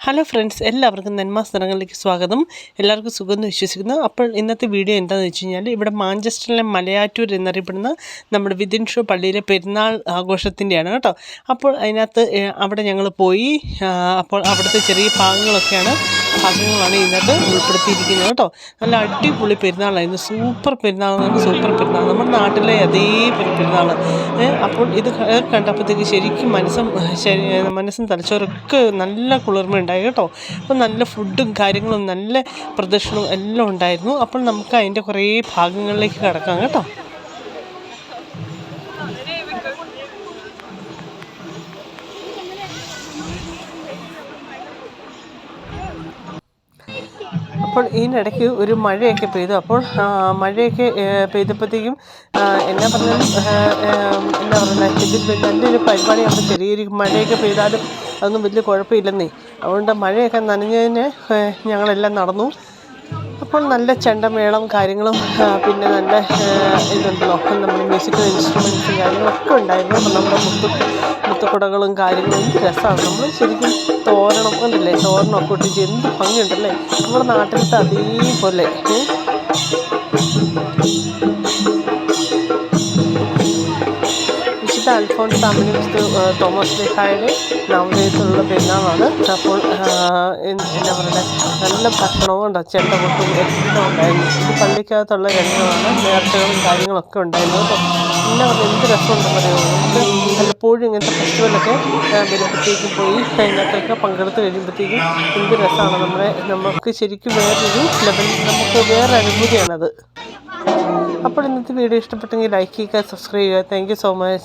Hello friends എല്ലാവർക്കും നെന്മാസ് നിറങ്ങളിലേക്ക് സ്വാഗതം. എല്ലാവർക്കും സുഖമെന്ന് വിശ്വസിക്കുന്നു. അപ്പോൾ ഇന്നത്തെ വീഡിയോ എന്താണെന്ന് വെച്ച് കഴിഞ്ഞാൽ ഇവിടെ മാഞ്ചസ്റ്ററിലെ മലയാറ്റൂർ എന്നറിയപ്പെടുന്ന നമ്മുടെ വിതിൻ ഷോ പള്ളിയിലെ പെരുന്നാൾ ആഘോഷത്തിന്റെയാണ് കേട്ടോ. അപ്പോൾ അതിനകത്ത് അവിടെ ഞങ്ങൾ പോയി. അപ്പോൾ അവിടുത്തെ ചെറിയ ഭാഗങ്ങളൊക്കെയാണ് ഭാഗങ്ങളാണ് ഇതിനകത്ത് ഉൾപ്പെടുത്തിയിരിക്കുന്നത് കേട്ടോ. നല്ല അടിപൊളി പെരുന്നാളായിരുന്നു സൂപ്പർ പെരുന്നാളാണ്. സൂപ്പർ പെരുന്നാൾ നമ്മുടെ നാട്ടിലെ അതേ പെരുന്നാൾ അപ്പോൾ ഇത് കണ്ടപ്പോഴത്തേക്ക് ശരിക്കും മനസ്സും ശരി മനസ്സും തലച്ചോറൊക്കെ നല്ല കുളിർമ ഉണ്ടായി കേട്ടോ. അപ്പോൾ നല്ല ഫുഡും കാര്യങ്ങളും നല്ല പ്രദർശനവും എല്ലാം ഉണ്ടായിരുന്നു. അപ്പോൾ നമുക്ക് അതിന്റെ കുറേ ഭാഗങ്ങളിലേക്ക് കിടക്കാം കേട്ടോ. അപ്പോൾ ഇതിനിടയ്ക്ക് ഒരു മഴയൊക്കെ പെയ്തു. അപ്പോൾ മഴയൊക്കെ പെയ്തപ്പോഴത്തേക്കും എന്നാ പറഞ്ഞാലും എന്നാ പറയുന്നത് ഇതിൽ നല്ലൊരു പരിപാടി അവിടെ ചെറിയൊരു മഴയൊക്കെ പെയ്താലും അതൊന്നും വലിയ കുഴപ്പമില്ലെന്നേ. അതുകൊണ്ട് മഴയൊക്കെ നനഞ്ഞതിന് ഞങ്ങളെല്ലാം നടന്നു. അപ്പോൾ നല്ല ചെണ്ടമേളം കാര്യങ്ങളും പിന്നെ നല്ല ഇതുണ്ടല്ലോ. നമ്മുടെ മ്യൂസിക്കൽ ഇൻസ്ട്രുമെന്റ്സും കാര്യങ്ങളൊക്കെ ഉണ്ടായിരുന്നു. അപ്പോൾ നമ്മുടെ മുത്തു മുത്തുക്കുടകളും കാര്യങ്ങളും എന്ത് രസമാണ്. നമ്മൾ ശരിക്കും തോരണം ഉണ്ടല്ലേ? തോരണമൊക്കെ ഒട്ടിച്ച് എന്ത് ഭംഗിയുണ്ടല്ലേ? നമ്മുടെ നാട്ടിലത്തെ അതേപോലെ അൽഫോൺസ് ആ, തോമസ് ലിഹായുടെ നാമധേയത്തിലുള്ള പെരുന്നാളാണ് അപ്പോൾ എന്താ പറയുക നല്ല ഭക്ഷണവും ചെണ്ട കൊട്ടും എല്ലാം ഉണ്ടായിരുന്നു. പള്ളിക്കകത്തുള്ള രംഗമാണ് നേർച്ചകളും കാര്യങ്ങളൊക്കെ ഉണ്ടായിരുന്നു പിന്നെ അവർ എന്ത് രസമുണ്ടെന്ന് പറയുന്നത് പലപ്പോഴും ഇങ്ങനത്തെ ഫെസ്റ്റിവലൊക്കെ വരുമ്പോഴത്തേക്കും പോയി അതിനകത്തൊക്കെ പങ്കെടുത്ത് കഴിയുമ്പോഴത്തേക്കും എന്ത് രസമാണ് നമ്മുടെ നമുക്ക് ശരിക്കും വേറൊരു ലെവൽ നമുക്ക് വേറെ അനുഭൂതിയാണത്. അപ്പോൾ ഇന്നത്തെ വീഡിയോ ഇഷ്ടപ്പെട്ടെങ്കിൽ ലൈക്ക് ചെയ്യുക സബ്സ്ക്രൈബ് ചെയ്യുക. Thank so much